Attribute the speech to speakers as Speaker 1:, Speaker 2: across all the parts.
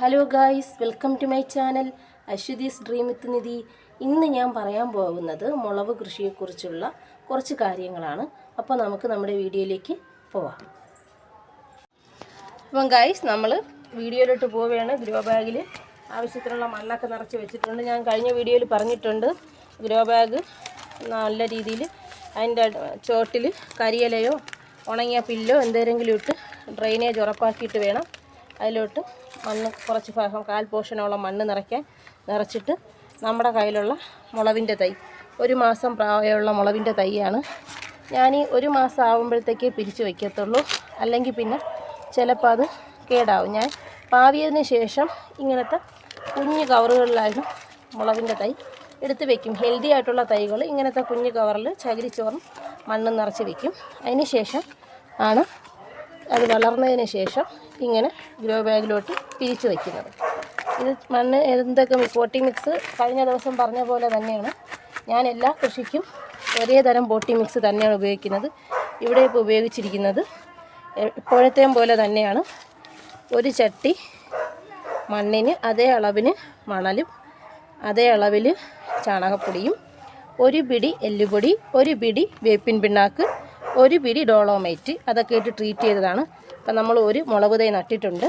Speaker 1: Hello guys welcome to my channel Aswathi's dream with Nidhi ഇന്ന് ഞാൻ പറയാൻ പോകുന്നത് മുളക് കൃഷിയെക്കുറിച്ചുള്ള കുറച്ച് കാര്യങ്ങളാണ്. അപ്പോൾ നമുക്ക് നമ്മുടെ വീഡിയോയിലേക്ക് പോവാം. അപ്പം ഗായ്സ് നമ്മൾ വീഡിയോയിലോട്ട് പോവുകയാണ്. ഗ്രോ ബാഗിൽ ആവശ്യത്തിനുള്ള മണ്ണൊക്കെ നിറച്ച് വെച്ചിട്ടുണ്ട്. ഞാൻ കഴിഞ്ഞ വീഡിയോയിൽ പറഞ്ഞിട്ടുണ്ട്. ഗ്രോ ബാഗ് നല്ല രീതിയിൽ അതിന്റെ ചോട്ടിൽ കരിയിലയോ ഉണങ്ങിയ പില്ലോ എന്തെങ്കിലും ഇട്ട് ഡ്രെയിനേജ് ഉറപ്പാക്കിയിട്ട് വേണം. അതിലോട്ട് മണ്ണ് കുറച്ച് ഭാഗം കാൽ പോഷനോളം മണ്ണ് നിറയ്ക്കാൻ നിറച്ചിട്ട് നമ്മുടെ കയ്യിലുള്ള മുളവിന്റെ തൈ. ഒരു മാസം പ്രായമുള്ള മുളവിന്റെ തൈയാണ്. ഞാൻ ഈ ഒരു മാസം ആകുമ്പോഴത്തേക്കേ പിരിച്ചു വയ്ക്കത്തുള്ളൂ. അല്ലെങ്കിൽ പിന്നെ ചിലപ്പോൾ അത് കേടാവും. ഞാൻ പാവിയതിന് ശേഷം ഇങ്ങനത്തെ കുഞ്ഞു കവറുകളിലായിരുന്നു മുളവിന്റെ തൈ എടുത്ത് വെക്കും ഹെൽത്തി ആയിട്ടുള്ള തൈകൾ ഇങ്ങനത്തെ കുഞ്ഞു കവറിൽ ചകിരിച്ചോറും മണ്ണും നിറച്ച് വെക്കും അതിന് ശേഷം ആണ് അത് വളർന്നതിന് ശേഷം ഇങ്ങനെ ഗ്രോ ബാഗിലോട്ട് പിരിച്ച് വയ്ക്കുന്നത്. ഇത് മണ്ണ് എന്തൊക്കെ പോട്ടി മിക്സ് കഴിഞ്ഞ ദിവസം പറഞ്ഞ പോലെ തന്നെയാണ്. ഞാൻ എല്ലാ കൃഷിക്കും ഒരേ തരം പോട്ടി മിക്സ് തന്നെയാണ് ഉപയോഗിക്കുന്നത്. ഇവിടെ ഇപ്പോൾ ഉപയോഗിച്ചിരിക്കുന്നത് എപ്പോഴത്തെയും പോലെ തന്നെയാണ്. ഒരു ചട്ടി മണ്ണിന് അതേ അളവിന് മണലും അതേ അളവിൽ ചാണകപ്പൊടിയും ഒരു പിടി എല്ലുപൊടി ഒരു പിടി വേപ്പിൻ പിണ്ണാക്ക് ഒരു പിടി ഡോളോമൈറ്റ് അതൊക്കെ ഇട്ട് ട്രീറ്റ് ചെയ്തതാണ്. അപ്പം നമ്മൾ ഒരു മുളക് തൈ നട്ടിട്ടുണ്ട്.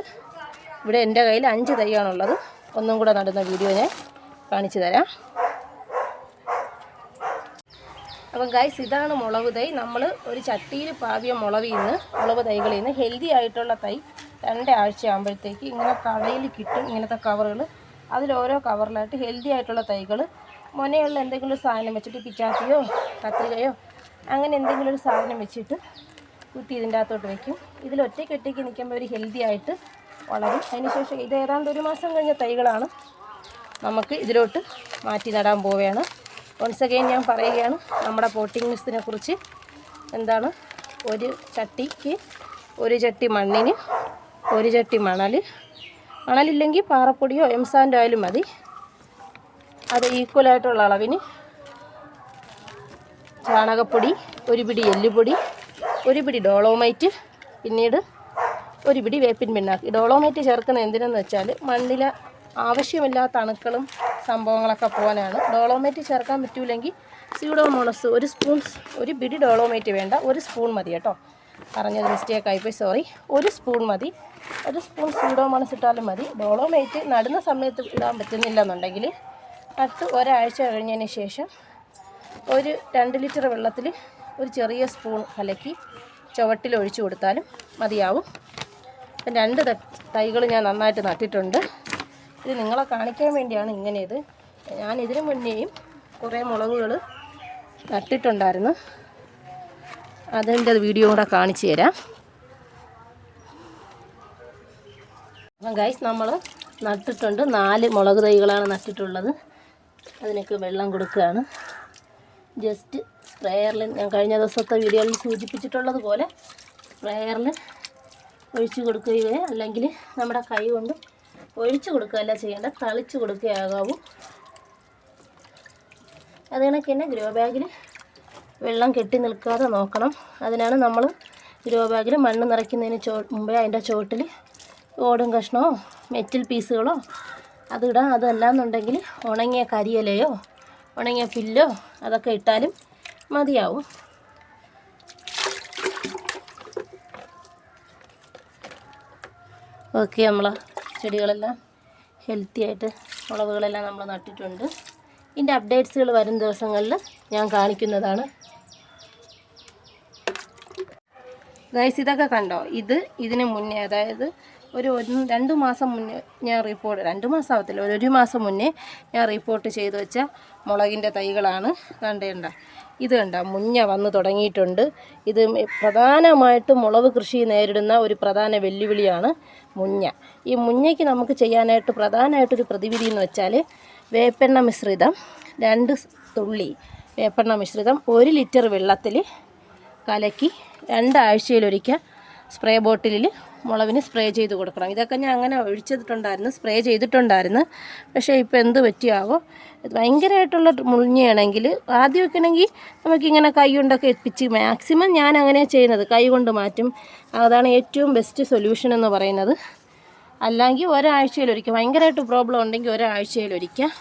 Speaker 1: ഇവിടെ എന്റെ കയ്യിൽ അഞ്ച് തൈയാണുള്ളത്. ഒന്നും കൂടെ നടുന്ന വീഡിയോ ഞാൻ കാണിച്ചു തരാം. അപ്പം ഗൈസ് ഇതാണ് മുളക് തൈ. നമ്മൾ ഒരു ചട്ടിയിൽ പാവിയ മുളകിൽ നിന്ന് മുളക് തൈകളിൽ നിന്ന് ഹെൽത്തി ആയിട്ടുള്ള തൈ രണ്ടാഴ്ച ആകുമ്പോഴത്തേക്ക് ഇങ്ങനെ കടയിൽ കിട്ടും ഇങ്ങനത്തെ കവറുകൾ അതിലോരോ കവറിലായിട്ട് ഹെൽത്തി ആയിട്ടുള്ള തൈകൾ മുനയുള്ള എന്തെങ്കിലും സാധനം വെച്ചിട്ട് പിച്ചാത്തിയോ കത്രികയോ അങ്ങനെ എന്തെങ്കിലും ഒരു സാധനം വെച്ചിട്ട് കുത്തി ഇതിന്റെ അകത്തോട്ട് വെക്കും. ഇതിൽ ഒറ്റയ്ക്ക് ഒറ്റയ്ക്ക് നിൽക്കുമ്പോൾ ഒരു ഹെൽത്തി ആയിട്ട് വളരും. അതിനുശേഷം ഇത് ഏതാണ്ട് ഒരു മാസം കഴിഞ്ഞ തൈകളാണ് നമുക്ക് ഇതിലോട്ട് മാറ്റി നടാൻ പോവുകയാണ്. വൺസ് അഗൈൻ ഞാൻ പറയുകയാണ് നമ്മുടെ പോട്ടിംഗ് മിക്സിനെ കുറിച്ച് എന്താണ്? ഒരു ചട്ടിക്ക് ഒരു ചട്ടി മണ്ണിന് ഒരു ചട്ടി മണൽ. മണലില്ലെങ്കിൽ പാറപ്പൊടിയോ എംസാൻഡോ ആയാലും മതി. അത് ഈക്വലായിട്ടുള്ള അളവിന് ചാണകപ്പൊടി ഒരു പിടി എല്ലുപൊടി ഒരു പിടി ഡോളോമൈറ്റ് പിന്നീട് ഒരു പിടി വേപ്പിൻ പിണ്ണാക്ക്. ഡോളോമൈറ്റ് ചേർക്കുന്ന എന്തിനെന്ന് വെച്ചാൽ മണ്ണിലെ ആവശ്യമില്ലാത്ത അണുക്കളും സംഭവങ്ങളൊക്കെ പോകാനാണ്. ഡോളോമൈറ്റ് ചേർക്കാൻ പറ്റൂലെങ്കിൽ സ്യൂഡോമോണസ് ഒരു സ്പൂൺ ഒരു പിടി ഡോളോമൈറ്റ് വേണ്ട ഒരു സ്പൂൺ മതി കേട്ടോ. പറഞ്ഞത് മിസ്റ്റേക്ക് ആയിപ്പോയി സോറി ഒരു സ്പൂൺ മതി. ഒരു സ്പൂൺ സ്യൂഡോമോണസ് ഇട്ടാലും മതി. ഡോളോമൈറ്റ് നടുന്ന സമയത്ത് ഇടാൻ പറ്റുന്നില്ല എന്നുണ്ടെങ്കിൽ നട്ട് ഒരാഴ്ച കഴിഞ്ഞതിന് ശേഷം ഒരു രണ്ട് ലിറ്റർ വെള്ളത്തിൽ ഒരു ചെറിയ സ്പൂൺ കലക്കി ചുവട്ടിൽ ഒഴിച്ചു കൊടുത്താലും മതിയാവും. അപ്പം രണ്ട് തൈകൾ ഞാൻ നന്നായിട്ട് നട്ടിട്ടുണ്ട്. ഇത് നിങ്ങളെ കാണിക്കാൻ വേണ്ടിയാണ് ഇങ്ങനെ ഇത് ഞാൻ ഇതിനു മുന്നേയും കുറേ മുളകുകൾ നട്ടിട്ടുണ്ടായിരുന്നു. അതിന്റെ വീഡിയോ കൂടെ കാണിച്ചു തരാം. അപ്പം ഗൈസ് നമ്മൾ നട്ടിട്ടുണ്ട്. നാല് മുളക് തൈകളാണ് നട്ടിട്ടുള്ളത്. അതിനൊക്കെ വെള്ളം കൊടുക്കുകയാണ്. ജസ്റ്റ് സ്പ്രെയറിൽ ഞാൻ കഴിഞ്ഞ ദിവസത്തെ വീഡിയോയിൽ സൂചിപ്പിച്ചിട്ടുള്ളത് പോലെ സ്പ്രെയറിൽ ഒഴിച്ചു കൊടുക്കുകയോ അല്ലെങ്കിൽ നമ്മുടെ കൈ കൊണ്ട് ഒഴിച്ചു കൊടുക്കുകയല്ല ചെയ്യേണ്ട തളിച്ചു കൊടുക്കുകയാകാവൂ. അത് കണക്ക് തന്നെ ഗ്രോ ബാഗിൽ വെള്ളം കെട്ടി നിൽക്കാതെ നോക്കണം. അതിനാണ് നമ്മൾ ഗ്രോ ബാഗിൽ മണ്ണ് നിറയ്ക്കുന്നതിന് ചോ മുമ്പേ അതിന്റെ ചോട്ടിൽ ഓടും കഷ്ണമോ മെറ്റൽ പീസുകളോ അതിടാം അതല്ലാന്നുണ്ടെങ്കിൽ ഉണങ്ങിയ കരിയിലയോ ഉണങ്ങിയ പില്ലോ അതൊക്കെ ഇട്ടാലും മതിയാവും. ഓക്കെ നമ്മൾ ചെടികളെല്ലാം ഹെൽത്തി ആയിട്ട് മുളകുകളെല്ലാം നമ്മൾ നട്ടിട്ടുണ്ട്. ഇതിന്റെ അപ്ഡേറ്റ്സുകൾ വരും ദിവസങ്ങളിൽ ഞാൻ കാണിക്കുന്നതാണ്. ഗൈസ് ഇതൊക്കെ കണ്ടോ? ഇത് ഇതിന് മുന്നേ അതായത് ഒരു രണ്ട് മാസം മുന്നേ ഞാൻ റിപ്പോർട്ട് രണ്ട് മാസം ആവത്തില്ല ഒരു മാസം മുന്നേ ഞാൻ റിപ്പോർട്ട് ചെയ്ത് വെച്ച മുളകിന്റെ തൈകളാണ്. കണ്ടേണ്ട ഇത് കണ്ട മുഞ്ഞ വന്നു തുടങ്ങിയിട്ടുണ്ട്. ഇത് പ്രധാനമായിട്ടും മുളക് കൃഷി നേരിടുന്ന ഒരു പ്രധാന വെല്ലുവിളിയാണ് മുഞ്ഞ. ഈ മുഞ്ഞയ്ക്ക് നമുക്ക് ചെയ്യാനായിട്ട് പ്രധാനമായിട്ടൊരു പ്രതിവിധി എന്ന് വെച്ചാൽ വേപ്പെണ്ണ മിശ്രിതം രണ്ട് തുള്ളി വേപ്പെണ്ണ മിശ്രിതം ഒരു ലിറ്റർ വെള്ളത്തിൽ കലക്കി രണ്ടാഴ്ചയിലൊരിക്കൽ സ്പ്രേ ബോട്ടിലിൽ മുളവിന് സ്പ്രേ ചെയ്ത് കൊടുക്കണം. ഇതൊക്കെ ഞാൻ അങ്ങനെ ഒഴിച്ചിട്ടുണ്ടായിരുന്നു സ്പ്രേ ചെയ്തിട്ടുണ്ടായിരുന്നു. പക്ഷേ ഇപ്പോൾ എന്ത് പറ്റിയാവോ? ഭയങ്കരമായിട്ടുള്ള മുളിഞ്ഞയാണെങ്കിൽ ആദ്യമൊക്കെ ആണെങ്കിൽ നമുക്കിങ്ങനെ കൈ കൊണ്ടൊക്കെ എത്തിച്ച് മാക്സിമം ഞാൻ അങ്ങനെ ചെയ്യുന്നത്. കൈ കൊണ്ട് മാറ്റും. അതാണ് ഏറ്റവും ബെസ്റ്റ് സൊല്യൂഷൻ എന്ന് പറയുന്നത്. അല്ലെങ്കിൽ ഒരാഴ്ചയിലൊരിക്കൽ ഭയങ്കരമായിട്ട് പ്രോബ്ലം ഉണ്ടെങ്കിൽ ഒരാഴ്ചയിലൊരിക്കൽ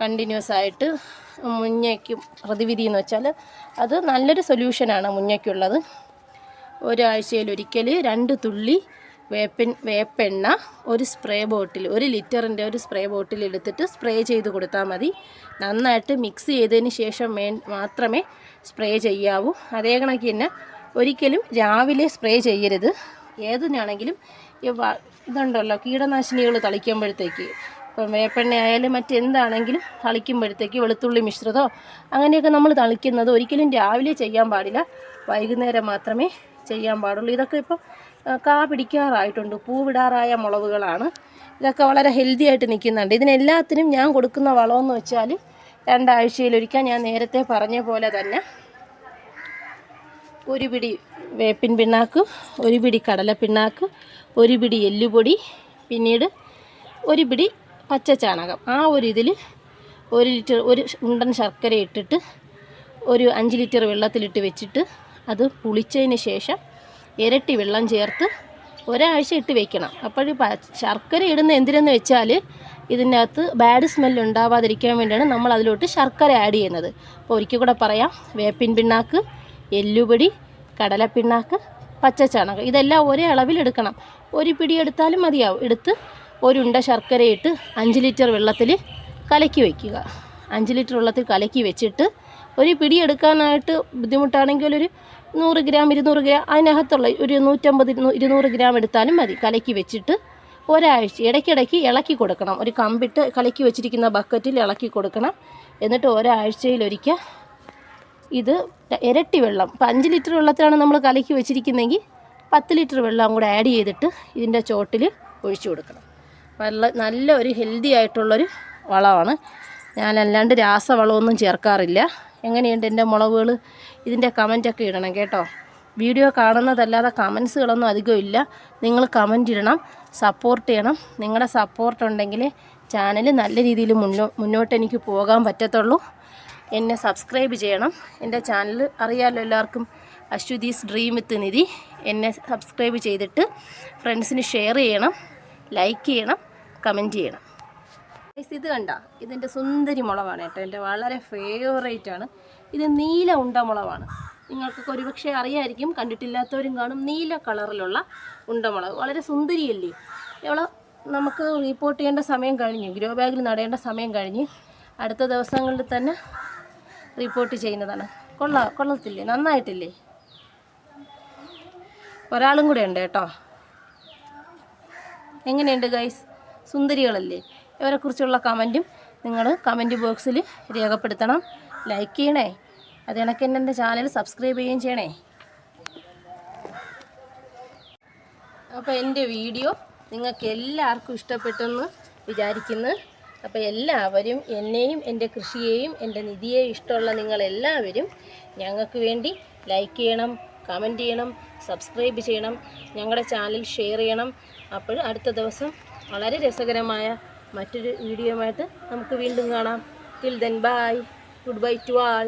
Speaker 1: കണ്ടിന്യൂസ് ആയിട്ട് മുഞ്ഞയ്ക്കും പ്രതിവിധി എന്ന് വെച്ചാൽ അത് നല്ലൊരു സൊല്യൂഷനാണ് മുഞ്ഞയ്ക്കുള്ളത് ഒരാഴ്ചയിലൊരിക്കൽ രണ്ട് തുള്ളി വേപ്പൻ വേപ്പെണ്ണ ഒരു സ്പ്രേ ബോട്ടിൽ ഒരു ലിറ്ററിന്റെ ഒരു സ്പ്രേ ബോട്ടിൽ എടുത്തിട്ട് സ്പ്രേ ചെയ്ത് കൊടുത്താൽ മതി. നന്നായിട്ട് മിക്സ് ചെയ്തതിന് ശേഷം മേ മാത്രമേ സ്പ്രേ ചെയ്യാവൂ. അതേ കണക്ക് തന്നെ ഒരിക്കലും രാവിലെ സ്പ്രേ ചെയ്യരുത്. ഏതിനാണെങ്കിലും വ- ഇതുണ്ടല്ലോ കീടനാശിനികൾ തളിക്കുമ്പോഴത്തേക്ക് ഇപ്പം വേപ്പെണ്ണ ആയാലും മറ്റെന്താണെങ്കിലും തളിക്കുമ്പോഴത്തേക്ക് വെളുത്തുള്ളി മിശ്രിതമോ അങ്ങനെയൊക്കെ നമ്മൾ തളിക്കുന്നത് ഒരിക്കലും രാവിലെ ചെയ്യാൻ പാടില്ല. വൈകുന്നേരം മാത്രമേ ചെയ്യാൻ പാടുള്ളൂ. ഇതൊക്കെ ഇപ്പം കാ പിടിക്കാറായിട്ടുണ്ട്. പൂവിടാറായ മുളവുകളാണ് ഇതൊക്കെ വളരെ ഹെൽത്തി ആയിട്ട് നിൽക്കുന്നുണ്ട്. ഇതിനെല്ലാത്തിനും ഞാൻ കൊടുക്കുന്ന വളമെന്ന് വെച്ചാൽ രണ്ടാഴ്ചയിലൊരിക്കൽ ഞാൻ നേരത്തെ പറഞ്ഞ പോലെ തന്നെ ഒരു പിടി വേപ്പിൻ പിണ്ണാക്ക് ഒരു പിടി കടല പിണ്ണാക്ക് ഒരു പിടി എല്ലുപൊടി പിന്നീട് ഒരു പിടി പച്ച ചാണകം ആ ഒരു ഇതിൽ ഒരു ലിറ്റർ ഒരു ഉണ്ടൻ ശർക്കര ഇട്ടിട്ട് ഒരു അഞ്ച് ലിറ്റർ വെള്ളത്തിലിട്ട് വെച്ചിട്ട് അത് പുളിച്ചതിന് ശേഷം ഇരട്ടി വെള്ളം ചേർത്ത് ഒരാഴ്ച ഇട്ട് വെക്കണം. അപ്പോൾ ശർക്കര ഇടുന്ന എന്തിനെന്ന് വെച്ചാൽ ഇതിന്റെ അകത്ത് ബാഡ് സ്മെല്ല് ഉണ്ടാവാതിരിക്കാൻ വേണ്ടിയാണ് നമ്മൾ അതിലോട്ട് ശർക്കര ആഡ് ചെയ്യുന്നത്. അപ്പോൾ ഒരിക്കൽ കൂടെ പറയാം. വേപ്പിൻ പിണ്ണാക്ക് എല്ലുപൊടി കടലപ്പിണ്ണാക്ക് പച്ചച്ചാണകം ഇതെല്ലാം ഒരേ അളവിൽ എടുക്കണം. ഒരു പിടി എടുത്താലും മതിയാവും. എടുത്ത് ഒരുണ്ട ശർക്കരയിട്ട് അഞ്ച് ലിറ്റർ വെള്ളത്തിൽ കലക്കി വയ്ക്കുക അഞ്ച് ലിറ്റർ വെള്ളത്തിൽ കലക്കി വെച്ചിട്ട് ഒരു പിടി എടുക്കാനായിട്ട് ബുദ്ധിമുട്ടാണെങ്കിൽ ഒരു നൂറ് ഗ്രാം ഇരുന്നൂറ് ഗ്രാം അതിനകത്തുള്ള ഒരു നൂറ്റമ്പത് ഇരുന്നൂ- ഇരുന്നൂറ് ഗ്രാം എടുത്താലും മതി. കലക്കി വെച്ചിട്ട് ഒരാഴ്ച ഇടയ്ക്കിടയ്ക്ക് ഇളക്കി കൊടുക്കണം. ഒരു കമ്പിട്ട് കലക്കി വെച്ചിരിക്കുന്ന ബക്കറ്റിൽ ഇളക്കി കൊടുക്കണം. എന്നിട്ട് ഒരാഴ്ചയിലൊരിക്കൽ ഇത് ഇരട്ടി വെള്ളം. ഇപ്പം അഞ്ച് ലിറ്റർ വെള്ളത്തിലാണ് നമ്മൾ കലക്കി വെച്ചിരിക്കുന്നതെങ്കിൽ പത്ത് ലിറ്റർ വെള്ളം കൂടെ ആഡ് ചെയ്തിട്ട് ഇതിന്റെ ചോട്ടിൽ ഒഴിച്ചു കൊടുക്കണം. നല്ല നല്ല ഒരു ഹെൽത്തി ആയിട്ടുള്ളൊരു വളമാണ്. ഞാനല്ലാണ്ട് രാസവളമൊന്നും ചേർക്കാറില്ല. എങ്ങനെയുണ്ട് എന്റെ മുളകുകൾ? ഇതിന്റെ കമന്റൊക്കെ ഇടണം കേട്ടോ. വീഡിയോ കാണുന്നതല്ലാതെ കമൻസുകളൊന്നും അധികം ഇല്ല. നിങ്ങൾ കമന്റ് ഇടണം സപ്പോർട്ട് ചെയ്യണം. നിങ്ങളുടെ സപ്പോർട്ട് ഉണ്ടെങ്കിൽ ചാനൽ നല്ല രീതിയിൽ മുന്നോ മുന്നോട്ട് എനിക്ക് പോകാൻ പറ്റത്തുള്ളൂ. എന്നെ സബ്സ്ക്രൈബ് ചെയ്യണം. എന്റെ ചാനൽ അറിയാമല്ലോ എല്ലാവർക്കും? Aswathi's dream with Nidhi. എന്നെ സബ്സ്ക്രൈബ് ചെയ്തിട്ട് ഫ്രണ്ട്സിന് ഷെയർ ചെയ്യണം ലൈക്ക് ചെയ്യണം കമന്റ് ചെയ്യണം. ഇത് കണ്ട? ഇതിന്റെ സുന്ദരി മുളവാണ് കേട്ടോ. എന്റെ വളരെ ഫേവറേറ്റ് ആണ്. ഇത് നീല ഉണ്ട മുളവാണ്. നിങ്ങൾക്കൊക്കെ ഒരുപക്ഷെ അറിയായിരിക്കും കണ്ടിട്ടില്ലാത്തവരും കാണും നീല കളറിലുള്ള ഉണ്ടമുളക് വളരെ സുന്ദരിയല്ലേ? ഇവൾ നമുക്ക് റിപ്പോർട്ട് ചെയ്യേണ്ട സമയം കഴിഞ്ഞു ഗ്രോ ബാഗിൽ നടേണ്ട സമയം കഴിഞ്ഞ് അടുത്ത ദിവസങ്ങളിൽ തന്നെ റിപ്പോർട്ട് ചെയ്യുന്നതാണ്. കൊള്ള കൊള്ളത്തില്ലേ? നന്നായിട്ടില്ലേ? ഒരാളും കൂടെ ഉണ്ട് കേട്ടോ. എങ്ങനെയുണ്ട് ഗൈസ് സുന്ദരികളല്ലേ? ഇവരെക്കുറിച്ചുള്ള കമന്റും നിങ്ങൾ കമന്റ് ബോക്സിൽ രേഖപ്പെടുത്തണം. ലൈക്ക് ചെയ്യണേ. അത് കണക്ക് തന്നെ എന്റെ ചാനൽ സബ്സ്ക്രൈബ് ചെയ്യുകയും ചെയ്യണേ. അപ്പോൾ എന്റെ വീഡിയോ നിങ്ങൾക്ക് എല്ലാവർക്കും ഇഷ്ടപ്പെട്ടെന്ന് വിചാരിക്കുന്നു. അപ്പോൾ എല്ലാവരും എന്നെയും എന്റെ കൃഷിയെയും എന്റെ നിധിയെയും ഇഷ്ടമുള്ള നിങ്ങളെല്ലാവരും ഞങ്ങൾക്ക് വേണ്ടി ലൈക്ക് ചെയ്യണം കമന്റ് ചെയ്യണം സബ്സ്ക്രൈബ് ചെയ്യണം ഞങ്ങളുടെ ചാനൽ ഷെയർ ചെയ്യണം. അപ്പോൾ അടുത്ത ദിവസം വളരെ രസകരമായ മറ്റൊരു വീഡിയോയുമായിട്ട് നമുക്ക് വീണ്ടും കാണാം. Till then bye good bye to all